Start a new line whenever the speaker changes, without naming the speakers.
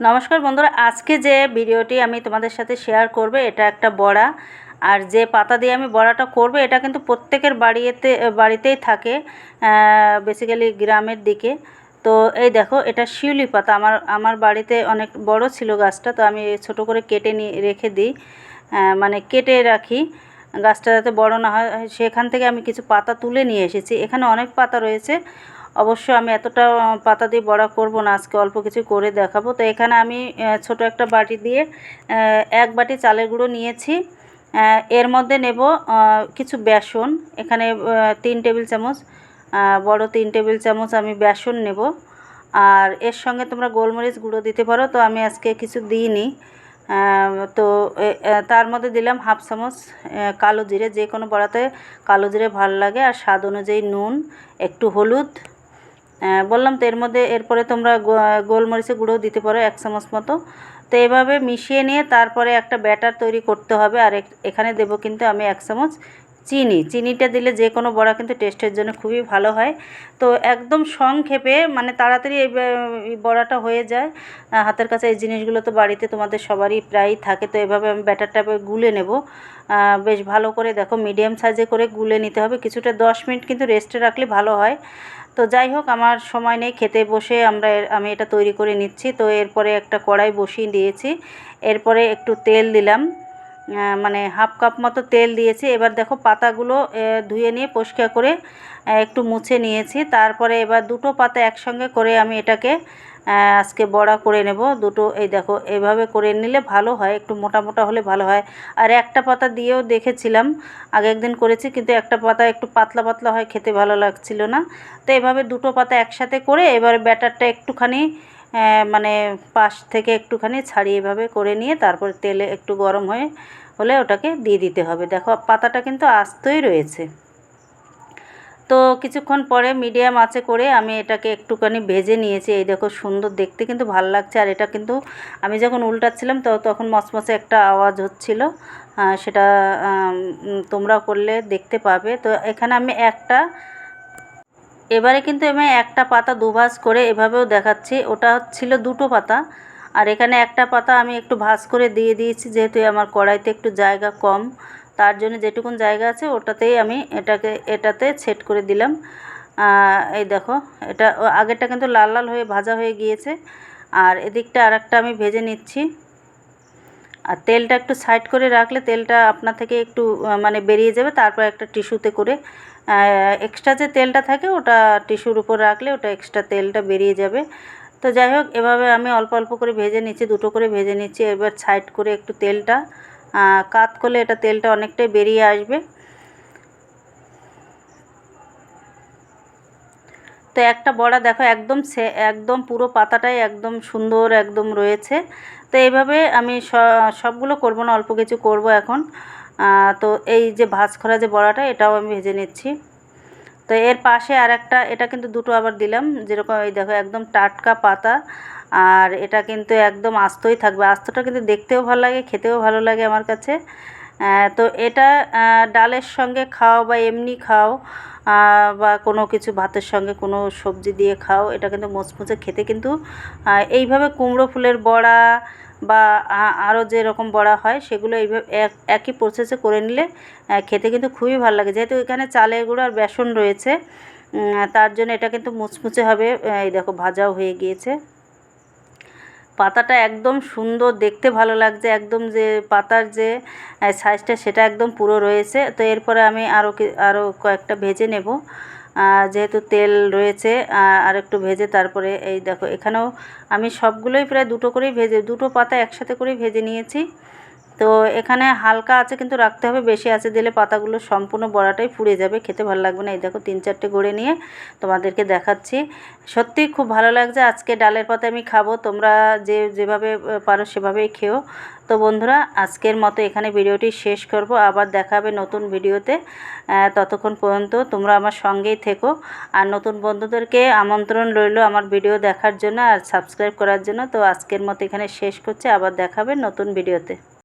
নমস্কার বন্ধুরা, আজকে যে ভিডিওটি আমি তোমাদের সাথে শেয়ার করবে, এটা একটা বড়া। আর যে পাতা দিয়ে আমি বড়াটা করব, এটা কিন্তু প্রত্যেকের বাড়িতে বাড়িতেই থাকে বেসিক্যালি গ্রামের দিকে। তো এই দেখো, এটা শিউলি পাতা। আমার আমার বাড়িতে অনেক বড় ছিল গাছটা, তো আমি ছোট করে কেটে নিয়ে রেখে দিই মানে কেটে রাখি। গাছটা যাতে বড় না হয়, সেখান থেকে আমি কিছু পাতা তুলে নিয়ে এসেছি। এখানে অনেক পাতা রয়েছে। অবশ্য আমি এতটা পাতা দিয়ে বড়া করব না, আজকে অল্প কিছু করে দেখাবো। তো এখানে আমি ছোট একটা বাটি দিয়ে এক বাটি চালের গুঁড়ো নিয়েছি। এর মধ্যে নেব কিছু বেসন। এখানে তিন টেবিল চামচ বড় তিন টেবিল চামচ আমি বেসন নেব। আর এর সঙ্গে তোমরা গোলমরিচ গুঁড়ো দিতে পারো, তো আমি আজকে কিছু দিইনি। তো তার মধ্যে দিলাম হাফ চামচ কালো জিরে। যে কোনো বড়াতে কালো জিরে ভালো লাগে, আর স্বাদ অনুযায়ী নুন, একটু হলুদ বললাম তো এর মধ্যে এরপরে তোমরা গোলমরিচের গুঁড়োও দিতে পারো এক চামচ মতো। তো এভাবে মিশিয়ে নিয়ে তারপরে একটা ব্যাটার তৈরি করতে হবে আর এখানে দেব কিন্তু আমি এক চামচ চিনি। চিনিটা দিলে যে কোনো বড়া কিন্তু টেস্টের জন্য খুবই ভালো হয়। তো একদম সংক্ষেপে মানে তাড়াতাড়ি এই বড়াটা হয়ে যায়। হাতের কাছে এই জিনিসগুলো তো বাড়িতে তোমাদের সবারই প্রায়ই থাকে, তো এভাবে আমি ব্যাটারটা গুলে নেব। বেশ ভালো করে দেখো, মিডিয়াম সাইজে করে গুলে নিতে হবে। কিছুটা দশ মিনিট কিন্তু রেস্টে রাখলে ভালো হয়। তো যাই হোক, আমার সময় নেই, খেতে বসে আমরা আমি এটা তৈরি করে নিচ্ছি। তো এরপরে একটা কড়াই বসিয়ে দিয়েছি। এরপরে একটু তেল দিলাম। মানে হাফ কাপ মতো তেল দিয়েছি। এবার দেখো পাতাগুলো ধুয়ে নিয়ে পরিষ্কার করে একটু মুছে নিয়েছি। তারপরে এবার দুটো পাতা একসঙ্গে করে আমি এটাকে আজকে বড়া করে নেব। দুটো, এই দেখো, এভাবে করে নিলে ভালো হয়, একটু মোটা মোটা হলে ভালো হয়। আর একটা পাতা দিয়েও দেখেছিলাম, আগে একদিন করেছি, কিন্তু একটা পাতা একটু পাতলা পাতলা হয়, খেতে ভালো লাগছিল না। তো এভাবে দুটো পাতা একসাথে করে এবার ব্যাটারটা একটুখানি মানে পাশ থেকে একটুখানি ছাড়িয়ে এভাবে করে নিয়ে তারপর তেলে একটু গরম হয়ে হলে ওটাকে দিয়ে দিতে হবে। দেখো, পাতাটা কিন্তু আস্তই রয়েছে। তো কিছুক্ষণ পরে মিডিয়াম আঁচে করে আমি এটাকে একটুখানি ভেজে নিয়েছি। এই দেখো সুন্দর দেখতে কিন্তু ভালো লাগছে। আর এটা কিন্তু আমি যখন উল্টাচ্ছিলাম তো তখন মচমচে একটা আওয়াজ হচ্ছিল। সেটা তোমরা করলে দেখতে পাবে। তো এখানে আমি একটা, এবারে কিন্তু আমি একটা পাতা দুভাজ করে এভাবেও দেখাচ্ছি। ওটা ছিল দুটো পাতা। আর এখানে একটা পাতা আমি একটু ভাজ করে দিয়ে দিয়েছি যেহেতু আমার কড়াইতে একটু জায়গা কম। তার জন্য যেটুকুন জায়গা আছে, ওটাতেই আমি এটাকে, এটাতে সেট করে দিলাম। এই দেখো, এটা আগেরটা কিন্তু লাল লাল হয়ে ভাজা হয়ে গিয়েছে। আর এদিকটা আরেকটা আমি ভেজে নিচ্ছি। আর তেলটা একটু সাইড করে রাখলে তেলটা আপনার থেকে একটু মানে বেরিয়ে যাবে। তারপর একটা টিস্যুতে করে এক্সট্রা যে তেলটা থাকে, ওটা টিস্যুর উপর রাখলে ওটা এক্সট্রা তেলটা বেরিয়ে যাবে। তো যাই হোক, এভাবে আমি অল্প অল্প করে ভেজে নিচ্ছি, দুটো করে ভেজে নিচ্ছি। এবার সাইড করে একটু তেলটা কাত করলে এটা তেলটা অনেকটাই বেরিয়ে আসবে। তো একটা বড়া দেখো, একদম সে, একদম পুরো পাতাটাই একদম সুন্দর একদম রয়েছে। তো এইভাবে আমি সবগুলো করব না, অল্প কিছু করব এখন। তো এই যে ভাজ করা যে বড়াটা, এটাও আমি ভেজে নিচ্ছি। তো এর পাশে আর একটা এটা কিন্তু দুটো আবার দিলাম। যেরকম এই দেখো, একদম টাটকা পাতা। আর এটা কিন্তু একদম আস্তই থাকবে। আস্তটা কিন্তু দেখতেও ভালো লাগে, খেতেও ভালো লাগে আমার কাছে। তো এটা ডালের সঙ্গে খাও বা এমনি খাও বা কোনো কিছু ভাতের সঙ্গে কোনো সবজি দিয়ে খাও, এটা কিন্তু মুচমুচে খেতে কিন্তু এইভাবে কুমড়ো ফুলের বড়া বা আরও যেরকম বড়া হয়, সেগুলো এইভাবে একই প্রসেসে করে নিলে খেতে কিন্তু খুবই ভালো লাগে। যেহেতু এখানে চালের গুঁড়ো আর বেসন রয়েছে তার জন্য এটা কিন্তু মুচমুচে হবে এই দেখো ভাজাও হয়ে গিয়েছে। পাতাটা একদম সুন্দর, দেখতে ভালো লাগছে, একদম যে পাতার যে সাইজটা সেটা একদম পুরো রয়েছে। তো এরপরে আমি আরও আরও কয়েকটা ভেজে নেব। যেহেতু তেল রয়েছে আর একটু ভেজে তারপরে এই দেখো, এখানেও আমি সবগুলোই প্রায় দুটো করেই ভেজে, দুটো পাতা একসাথে করেই ভেজে নিয়েছি। তো এখানে হালকা আছে কিন্তু রাখতে হবে, বেশি আছে দিলে পাতাগুলো সম্পূর্ণ বড়াটাই পুড়ে যাবে, খেতে ভালো লাগবে না। এই দেখো তিন চারটে গড়ে নিয়ে তোমাদেরকে দেখাচ্ছি। সত্যিই খুব ভালো লাগছে, আজকে ডালের পাতা আমি খাব, তোমরা যে যেভাবে পারো সেভাবেই খেও। তো বন্ধুরা, আজকের মতো এখানে ভিডিওটি শেষ করব, আবার দেখাবে নতুন ভিডিওতে ততক্ষণ পর্যন্ত তোমরা আমার সঙ্গেই থেকো। আর নতুন বন্ধুদেরকে আমন্ত্রণ রইল আমার ভিডিও দেখার জন্য আর সাবস্ক্রাইব করার জন্য। তো আজকের মতো এখানে শেষ করছে, আবার দেখাবে নতুন ভিডিওতে।